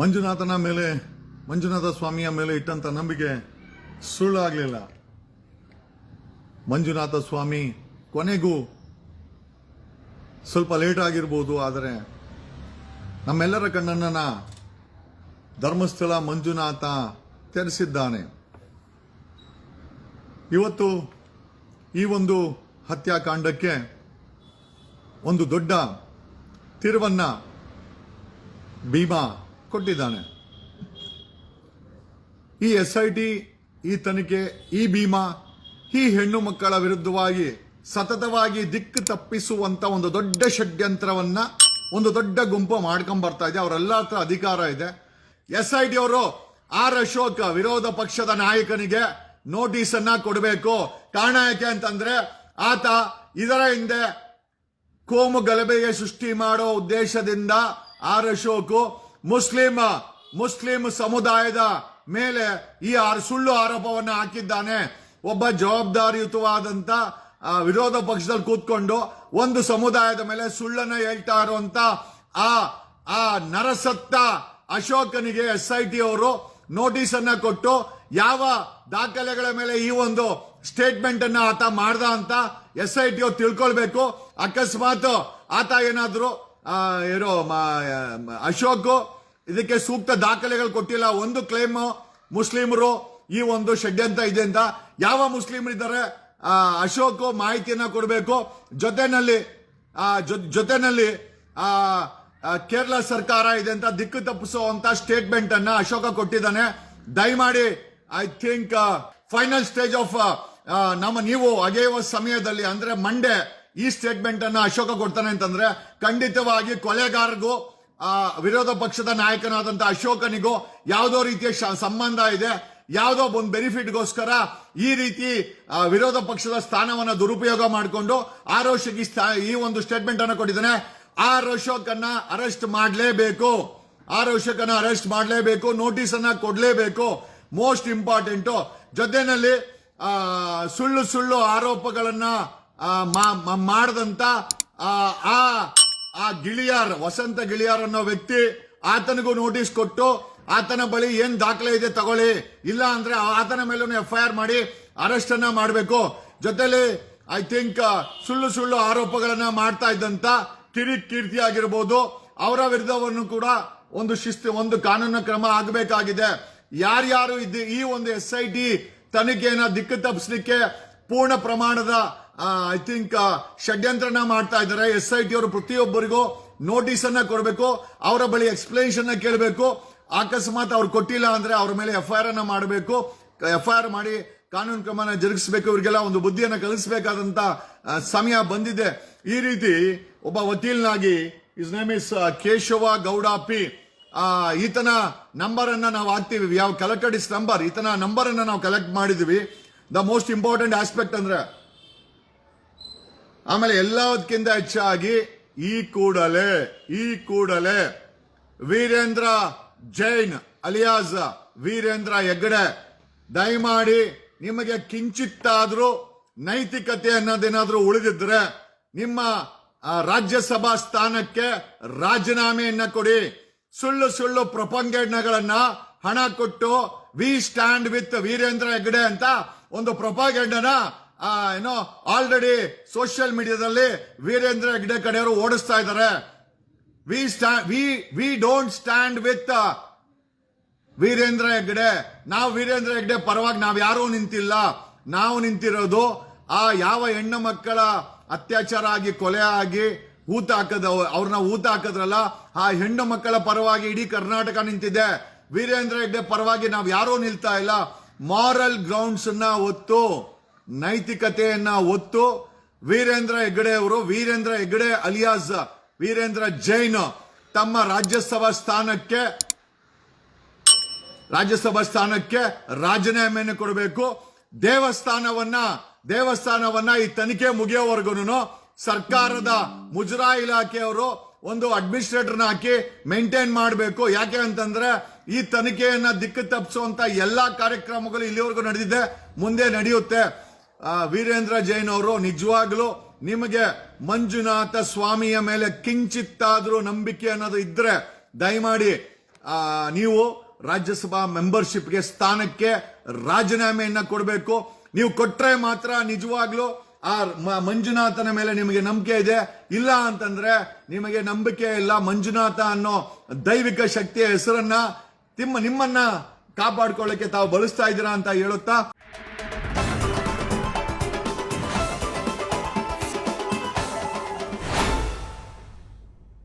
ಮಂಜುನಾಥನ ಮೇಲೆ, ಮಂಜುನಾಥ ಸ್ವಾಮಿಯ ಮೇಲೆ ಇಟ್ಟಂತ ನಂಬಿಕೆ ಸುಳ್ಳಾಗಲಿಲ್ಲ. ಮಂಜುನಾಥ ಸ್ವಾಮಿ ಕೊನೆಗೂ ಸ್ವಲ್ಪ ಲೇಟ್ ಆಗಿರ್ಬೋದು, ಆದರೆ ನಮ್ಮೆಲ್ಲರ ಕಣ್ಣನ್ನ ಧರ್ಮಸ್ಥಳ ಮಂಜುನಾಥ ತೆರೆಸಿದ್ದಾನೆ. ಇವತ್ತು ಈ ಒಂದು ಹತ್ಯಾಕಾಂಡಕ್ಕೆ ಒಂದು ದೊಡ್ಡ ತಿರುವನ್ನ ಭೀಮಾ ಕೊಟ್ಟಿದ್ದಾನೆ. ಈ ಎಸ್ ಐ ಟಿ ಈ ತನಿಖೆ, ಈ ಭೀಮಾ, ಈ ಹೆಣ್ಣು ಮಕ್ಕಳ ವಿರುದ್ಧವಾಗಿ ಸತತವಾಗಿ ದಿಕ್ಕು ತಪ್ಪಿಸುವಂತ ಒಂದು ದೊಡ್ಡ ಷಡ್ಯಂತ್ರವನ್ನ, ಒಂದು ದೊಡ್ಡ ಗುಂಪು ಮಾಡ್ಕೊಂಡ್ ಬರ್ತಾ ಇದೆ. ಅವರೆಲ್ಲ ಹತ್ರ ಅಧಿಕಾರ ಇದೆ. ಎಸ್ ಐ ಟಿ ಅವರು ಆರ್ ಅಶೋಕ್ ವಿರೋಧ ಪಕ್ಷದ ನಾಯಕನಿಗೆ ನೋಟಿಸ್ ಅನ್ನ ಕೊಡಬೇಕು. ಕಾರಣ ಯಾಕೆ ಅಂತಂದ್ರೆ ಆತ ಇದರ ಹಿಂದೆ ಕೋಮು ಗಲಭೆಗೆ ಸೃಷ್ಟಿ ಮಾಡೋ ಉದ್ದೇಶದಿಂದ ಆರ್ ಅಶೋಕ್ ಮುಸ್ಲಿಂ ಮುಸ್ಲಿಂ ಸಮುದಾಯದ ಮೇಲೆ ಈ ಸುಳ್ಳು ಆರೋಪವನ್ನು ಹಾಕಿದ್ದಾನೆ. ಒಬ್ಬ ಜವಾಬ್ದಾರಿಯುತವಾದಂತ ವಿರೋಧ ಪಕ್ಷದಲ್ಲಿ ಕೂತ್ಕೊಂಡು ಒಂದು ಸಮುದಾಯದ ಮೇಲೆ ಸುಳ್ಳನ್ನ ಹೇಳ್ತಾ ಇರುವಂತ ಆ ಆ ನರಸತ್ತ ಅಶೋಕನಿಗೆ ಎಸ್ ಐ ಟಿ ಅವರು ನೋಟಿಸ್ ಅನ್ನ ಕೊಟ್ಟು ಯಾವ ದಾಖಲೆಗಳ ಮೇಲೆ ಈ ಒಂದು ಸ್ಟೇಟ್ಮೆಂಟ್ ಅನ್ನ ಆತ ಮಾಡ್ದ ಅಂತ ಎಸ್ ಐ ಟಿ ಅವ್ರು ತಿಳ್ಕೊಳ್ಬೇಕು. ಅಕಸ್ಮಾತ್ ಆತ ಏನಾದ್ರು ಇರೋ ಅಶೋಕ್ ಇದಕ್ಕೆ ಸೂಕ್ತ ದಾಖಲೆಗಳು ಕೊಟ್ಟಿಲ್ಲ. ಒಂದು ಕ್ಲೈಮ್ ಮುಸ್ಲಿಮರು ಈ ಒಂದು ಷಡ್ಯಂತ್ರ ಇದೆ ಅಂತ. ಯಾವ ಮುಸ್ಲಿಮರಿದ್ದಾರೆ ಅಶೋಕ್ ಮಾಹಿತಿಯನ್ನ ಕೊಡಬೇಕು. ಜೊತೆನಲ್ಲಿ ಜೊತೆನಲ್ಲಿ ಕೇರಳ ಸರ್ಕಾರ ಇದೆ ಅಂತ ದಿಕ್ಕು ತಪ್ಪಿಸುವಂತ ಸ್ಟೇಟ್ಮೆಂಟ್ ಅನ್ನ ಅಶೋಕ ಕೊಟ್ಟಿದ್ದಾನೆ. ದಯಮಾಡಿ, I think final stage of ನಮ್ಮ ನೀವು ಅಗೆಯುವ ಸಮಯದಲ್ಲಿ, ಅಂದ್ರೆ ಮಂಡೆ ಈ ಸ್ಟೇಟ್ಮೆಂಟ್ ಅನ್ನ ಅಶೋಕ ಕೊಡ್ತಾನೆ ಅಂತಂದ್ರೆ ಖಂಡಿತವಾಗಿ ಕೊಲೆಗಾರರಿಗೂ ಆ, ವಿರೋಧ ಪಕ್ಷದ ನಾಯಕನಾದಂತ ಅಶೋಕನಿಗೂ ಯಾವುದೋ ರೀತಿಯ ಸಂಬಂಧ ಇದೆ. ಯಾವುದೋ ಒಂದು ಬೆನಿಫಿಟ್ಗೋಸ್ಕರ ಈ ರೀತಿ ವಿರೋಧ ಪಕ್ಷದ ಸ್ಥಾನವನ್ನ ದುರುಪಯೋಗ ಮಾಡಿಕೊಂಡು ಆರ್ ಅಶೋಕ್ ಈ ಒಂದು ಸ್ಟೇಟ್ಮೆಂಟ್ ಅನ್ನು ಕೊಟ್ಟಿದ್ದಾನೆ. ಆರ್ ಅಶೋಕ್ ಅನ್ನ ಅರೆಸ್ಟ್ ಮಾಡಲೇಬೇಕು. ಆರ್ ಅಶೋಕ್ ಅನ್ನ ಅರೆಸ್ಟ್ ಮಾಡಲೇಬೇಕು. ನೋಟಿಸ್ ಅನ್ನ ಕೊಡಲೇಬೇಕು. Most important. ಜೊತೆನಲ್ಲಿ ಆ, ಸುಳ್ಳು ಸುಳ್ಳು ಆರೋಪಗಳನ್ನ ಮಾಡದಂತ ಆ, ಆ ಗಿಳಿಯಾರ್, ವಸಂತ ಗಿಳಿಯಾರ್ ಅನ್ನೋ ವ್ಯಕ್ತಿ ಆತನಿಗೂ ನೋಟಿಸ್ ಕೊಟ್ಟು, ಆತನ ಬಳಿ ಏನ್ ದಾಖಲೆ ಇದೆ ತಗೊಳ್ಳಿ, ಇಲ್ಲ ಅಂದ್ರೆ ಆತನ ಮೇಲೂ ಎಫ್ ಐ ಆರ್ ಮಾಡಿ ಅರೆಸ್ಟ್ ಅನ್ನ ಮಾಡಬೇಕು. ಜೊತೆಲಿ ಐ ಥಿಂಕ್ ಸುಳ್ಳು ಸುಳ್ಳು ಆರೋಪಗಳನ್ನ ಮಾಡ್ತಾ ಇದ್ದಂತ ಕಿರಿಕ್ ಕೀರ್ತಿ ಆಗಿರ್ಬೋದು, ಅವರ ವಿರುದ್ಧವನ್ನು ಕೂಡ ಒಂದು ಶಿಸ್ತು, ಒಂದು ಕಾನೂನು ಕ್ರಮ ಆಗಬೇಕಾಗಿದೆ. ಯಾರ್ಯಾರು ಇದ್ದು ಈ ಒಂದು ಎಸ್ ಐ ಟಿ ತನಿಖೆಯನ್ನ ದಿಕ್ಕು ತಪ್ಪಿಸಲಿಕ್ಕೆ ಪೂರ್ಣ ಪ್ರಮಾಣದ ಐ ಥಿಂಕ್ ಷಡ್ಯಂತ್ರನ ಮಾಡ್ತಾ ಇದ್ದಾರೆ. ಎಸ್ ಐ ಟಿ ಅವರು ಪ್ರತಿಯೊಬ್ಬರಿಗೂ ನೋಟಿಸ್ ಅನ್ನ ಕೊಡಬೇಕು, ಅವರ ಬಳಿ ಎಕ್ಸ್ಪ್ಲನೇಷನ್ ಕೇಳಬೇಕು. ಅಕಸ್ಮಾತ್ ಅವ್ರು ಕೊಟ್ಟಿಲ್ಲ ಅಂದ್ರೆ ಅವ್ರ ಮೇಲೆ ಎಫ್ ಐ ಅನ್ನ ಮಾಡಬೇಕು. ಎಫ್ ಐ ಆರ್ ಮಾಡಿ ಕಾನೂನು ಕ್ರಮನ ಜರುಗಿಸಬೇಕು. ಇವರಿಗೆಲ್ಲ ಒಂದು ಬುದ್ಧಿಯನ್ನು ಕಲಿಸಬೇಕಾದಂತ ಸಮಯ ಬಂದಿದೆ. ಈ ರೀತಿ ಒಬ್ಬ ವಕೀಲನಾಗಿ is name is Keshava Gowda P. ಈತನ ನಂಬರ್ ಅನ್ನ ನಾವು ಹಾಕ್ತೀವಿ. ಯಾವ ಕಲೆಕ್ಟೆಡ್ ಇಸ್ ನಂಬರ್ ಈತನ ನಂಬರ್ ಅನ್ನ ನಾವು ಕಲೆಕ್ಟ್ ಮಾಡಿದ್ವಿ ದ ಮೋಸ್ಟ್ ಇಂಪಾರ್ಟೆಂಟ್ ಆಸ್ಪೆಕ್ಟ್ ಅಂದ್ರೆ ಆಮೇಲೆ ಎಲ್ಲದಕ್ಕಿಂತ ಹೆಚ್ಚಾಗಿ ಈ ಕೂಡಲೇ ಈ ಕೂಡಲೇ ವೀರೇಂದ್ರ ಜೈನ್ ಅಲಿಯಾಸ್ ವೀರೇಂದ್ರ ಹೆಗ್ಗಡೆ, ದಯಮಾಡಿ ನಿಮಗೆ ಕಿಂಚಿತ್ತಾದರೂ ನೈತಿಕತೆ ಅನ್ನೋದೇನಾದ್ರೂ ಉಳಿದಿದ್ರೆ ನಿಮ್ಮ ರಾಜ್ಯಸಭಾ ಸ್ಥಾನಕ್ಕೆ ರಾಜೀನಾಮೆಯನ್ನ ಕೊಡಿ. ಸುಳ್ಳು ಸುಳ್ಳು ಪ್ರಪಂಗಗಳನ್ನ ಹಣ ಕೊಟ್ಟು we stand with Virendra Hegde ಅಂತ ಒಂದು ಪ್ರೊಪಾಗಂಡನ ಏನೋ ಆಲ್ರೆಡಿ ಸೋಷಿಯಲ್ ಮೀಡಿಯಾದಲ್ಲಿ ವೀರೇಂದ್ರ ಹೆಗ್ಡೆ ಕಡೆಯವರು ಓಡಿಸ್ತಾ ಇದ್ದಾರೆ. We we we don't stand with Virendra Hegde. ನಾವು ವೀರೇಂದ್ರ ಹೆಗ್ಡೆ ಪರವಾಗಿ ನಾವು ಯಾರೂ ನಿಂತಿಲ್ಲ. ನಾವು ನಿಂತಿರೋದು ಆ ಯಾವ ಹೆಣ್ಣು ಮಕ್ಕಳ ಅತ್ಯಾಚಾರ ಆಗಿ, ಕೊಲೆ ಆಗಿ ಊತ ಹಾಕದ, ಅವ್ರನ್ನ ಊತ ಹಾಕದ್ರಲ್ಲ, ಆ ಹೆಣ್ಣು ಮಕ್ಕಳ ಪರವಾಗಿ ಇಡೀ ಕರ್ನಾಟಕ ನಿಂತಿದೆ. ವೀರೇಂದ್ರ ಹೆಗ್ಡೆ ಪರವಾಗಿ ನಾವು ಯಾರೂ ನಿಲ್ತಾ ಇಲ್ಲ. ಮಾರಲ್ ಗ್ರೌಂಡ್ಸ್ ಅನ್ನ ಒತ್ತು ನೈತಿಕತೆಯನ್ನ ಒತ್ತು. ವೀರೇಂದ್ರ ಹೆಗ್ಗಡೆ ಅವರು, ವೀರೇಂದ್ರ ಹೆಗ್ಗಡೆ ಅಲಿಯಾಸ್, ವೀರೇಂದ್ರ ಜೈನ್ ತಮ್ಮ ರಾಜ್ಯಸಭಾ ಸ್ಥಾನಕ್ಕೆ ರಾಜ್ಯಸಭಾ ಸ್ಥಾನಕ್ಕೆ ರಾಜೀನಾಮೆಯನ್ನು ಕೊಡಬೇಕು. ದೇವಸ್ಥಾನವನ್ನ ದೇವಸ್ಥಾನವನ್ನ ಈ ತನಿಖೆ ಮುಗಿಯೋವರೆಗೂ ಸರ್ಕಾರದ ಮುಜರಾ ಇಲಾಖೆಯವರು ಒಂದು ಅಡ್ಮಿನಿಸ್ಟ್ರೇಟರ್ನ ಹಾಕಿ ಮೇಂಟೈನ್ ಮಾಡಬೇಕು. ಯಾಕೆ ಅಂತಂದ್ರೆ ಈ ತನಿಖೆಯನ್ನ ದಿಕ್ಕು ತಪ್ಪಿಸುವಂತ ಎಲ್ಲಾ ಕಾರ್ಯಕ್ರಮಗಳು ಇಲ್ಲಿವರೆಗೂ ನಡೆದಿದೆ, ಮುಂದೆ ನಡೆಯುತ್ತೆ. ವೀರೇಂದ್ರ ಜೈನ್ ಅವರು ನಿಜವಾಗ್ಲೂ ನಿಮಗೆ ಮಂಜುನಾಥ ಸ್ವಾಮಿಯ ಮೇಲೆ ಕಿಂಚಿತ್ತಾದರೂ ನಂಬಿಕೆ ಅನ್ನೋದು ಇದ್ರೆ ದಯಮಾಡಿ ನೀವು ರಾಜ್ಯಸಭಾ ಮೆಂಬರ್ಶಿಪ್ಗೆ ಸ್ಥಾನಕ್ಕೆ ರಾಜೀನಾಮೆಯನ್ನ ಕೊಡಬೇಕು. ನೀವು ಕೊಟ್ರೆ ಮಾತ್ರ ನಿಜವಾಗ್ಲೂ ಆ ಮಂಜುನಾಥನ ಮೇಲೆ ನಿಮಗೆ ನಂಬಿಕೆ ಇದೆ. ಇಲ್ಲ ಅಂತಂದ್ರೆ ನಿಮಗೆ ನಂಬಿಕೆ ಇಲ್ಲ ಮಂಜುನಾಥ ಅನ್ನೋ ದೈವಿಕ ಶಕ್ತಿಯ ಹೆಸರನ್ನ ತಿಮ್ಮ ನಿಮ್ಮನ್ನ ಕಾಪಾಡ್ಕೊಳ್ಳಕ್ಕೆ ತಾವು ಬಳಸ್ತಾ ಇದ್ದೀರಾ ಅಂತ ಹೇಳುತ್ತಾ?